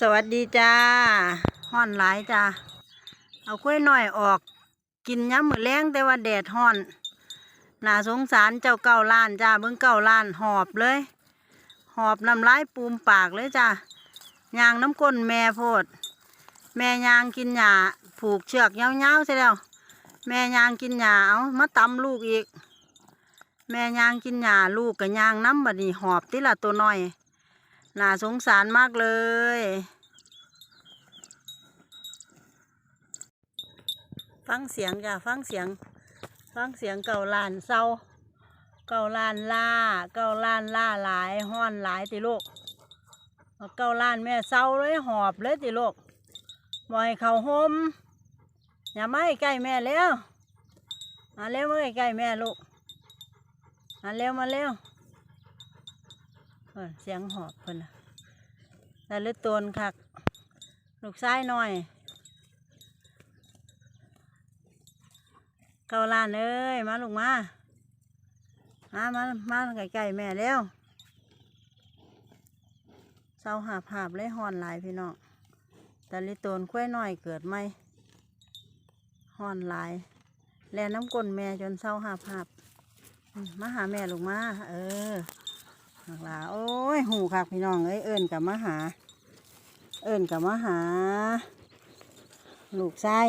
สวัสดีจ้าห้อนหลายจ้าเอากล้วยหน่อยออก กินย้ำมือแรงแต่ว่าแดดห้อนน่าสงสารเจ้าเก่าล้านจ้าเบิ่งเก่าล้านหอบเลย หอบน้ำลายปูมปากเลยจ้ายางน้ำก้นแม่โพด แม่ยางกินหญ้าผูกเชือกเงาวๆใช่แล้วแม่ยางกินหญ้าเอามาตำลูกอีก แม่ยางกินหญ้าลูกกับยางน้ำบัดนี้หอบติละตัวน้อย น่าสงสารมากเลย ฟังเสียงจ้ะฟังเสียง ฟังเสียงเก่าลานเศร้า เก่าลานล่า เก่าลานล่าหลายห้อนหลายติลูกเก่าลานแม่เศร้าเลยหอบเลยติลูกบ่อยเขาห่มอย่าไมาให้ใกล้แม่แล้วมาเร็วมาใกล้แม่ลูกมาเร็วมาเร็ว เสียงหอบเพิ่นนะแต่ลึกตนคักลูกซ้ายหน่อย เกาลานเอ้ย มาลูกมา มา มามาใกล้ๆแม่เร็วเศร้าหาบหาบเลยหอนหลายพี่น้องแต่ลิตนคุ้ยหน่อยเกิดไหมหอนหลาย แลน้ำกลนแม่จนเศร้าหาบหาบมมาหาแม่ลูกมา เออ หักลาโอ้ยหูคักพี่น้องเอ้ยเอิญกับมาหา เอิญกับมาหา ลูกชาย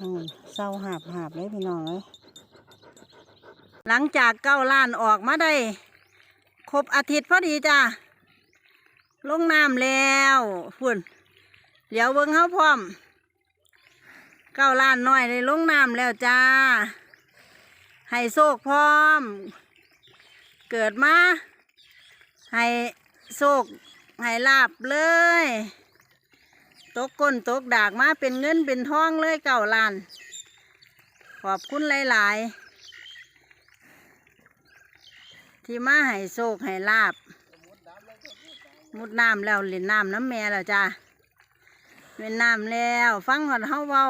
อืมเศร้าหาบหาบเลยพี่น้องเอ้ยหลังจากเก้าล้านออกมาได้ ครบอาทิตย์พอดีจ้าลงน้ำแล้วพุ่นเดี๋ยวเบิ้งเขาพร้อม เก้าล้านน้อยได้ลงน้ำแล้วจ้า ให้โชคพร้อม เกิดมา ให้โชคให้ลาบเลย ตกก้นตกดากมาเป็นเงินเป็นทองเลยเก่าล้าน ขอบคุณหลาย ๆ ที่มาให้โชคให้ลาบ มุดน้ำแล้วเล่นน้ำน้ำแม่แล้วจ้าเล่นน้ำแล้ว ฟังหอดเฮาเว้า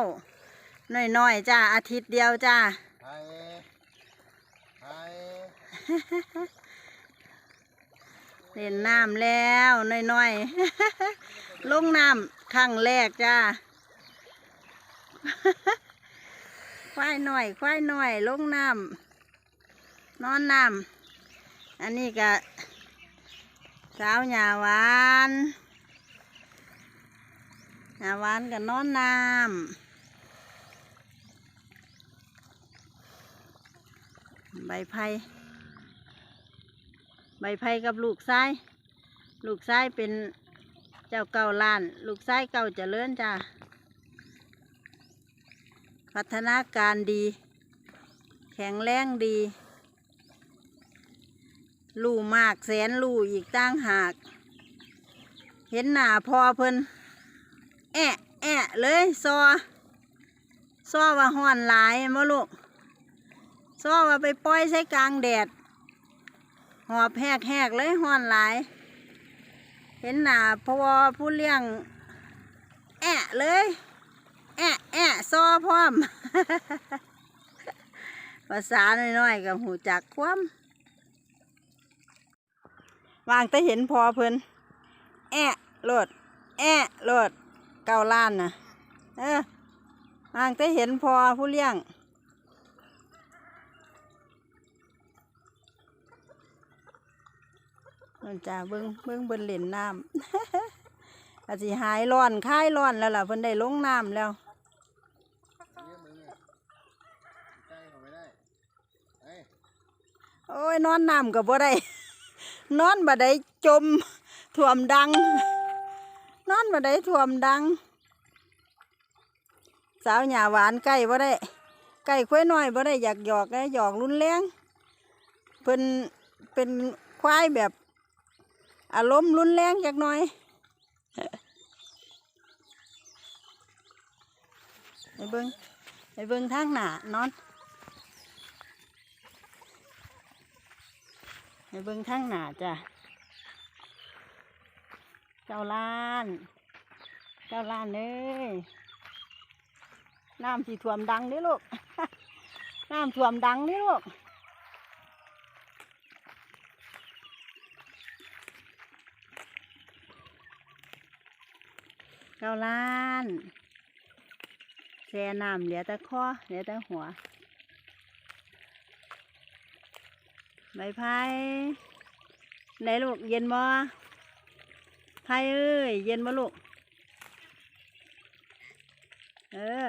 น้อยๆจ้าอาทิตย์เดียวจ้า เล่นน้ำแล้วน้อยๆ ลงน้ำครั้งแรกจ้า ควายหน่อย ควายหน่อย ลงน้ำนอนน้ำอันนี้ก็สาวหยาหวานหยาหวานก็นอนน้ำใบไผ่ ใบไผ่กับลูกไส้ลูกไส้เป็นเจ้าเก่าล้าน ลูกไส้เก่าจเจริญจ้าพัฒนาการดี แข็งแรงดี ลู่มากแสนลู่อีกตั้งหาก เห็นหน้าพอเพิ่นแอะแอะเลยซอซอว่าห้อนหลายมาลูกซอว่าไปปล่อยใช้กลางแดด หอบแหกแหกเลยห้อนหลาย เห็นหนาพอผู้เลี้ยง แอะเลย แอะแอะซอพร้อม ภาษาน้อยๆกับหูจักความวางแต่เห็นพอเพิ่นแอะโลด แอะโลดเก้าล้านนะเออวางแต่เห็นพอผู้เลี้ยง นั่นจ้าเบิ้งเบิ้งเบิ้นเล่นน้ำอาจสิหายร้อนคลายร้อนแล้วล่ะเพิ่นได้ลงน้ำแล้วโอ้ยนอนน้ำกับบ่ได้นอนบ่ได้จมท่วมดัง นอนบ่ได้ท่วมดัง สาวหยาหวานใกล้บ่ได้ใกล้ควายน้อยบ่ได้อยากหยอกนะหยอกรุนแรงเพิ่นเป็นควายแบบ อารมณ์รุนแรงจักหน่อยไปเบิ่งไปเบิ่งทางหนานอนไปเบิ่งทางหนาจ้ะเจ้าล้านเจ้าล้านเอ้ยน้ำที่ท่วมดังเด้อลูกน้ำท่วมดังเด้อลูก เก้าล้านแช่น้ำเหลือแต่คอเหลือแต่หัว ใบพายไหนลูกเย็นบ่พายเอ้ยเย็นบ่ลูก เออ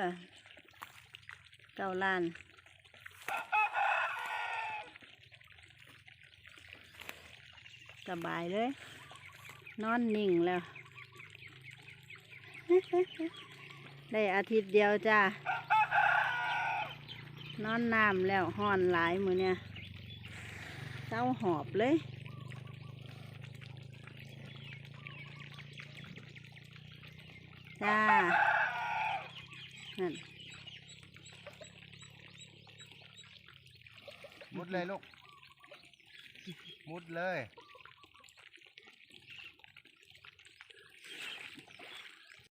เก้าล้านสบายเลย นอนนิ่งแล้ว ได้อาทิตย์เดียวจ้านอนน้ำแล้วห้อนหลายมือเนี่ยเศร้าหอบเลย จ้า นั่นมุดเลยลูก มุดเลย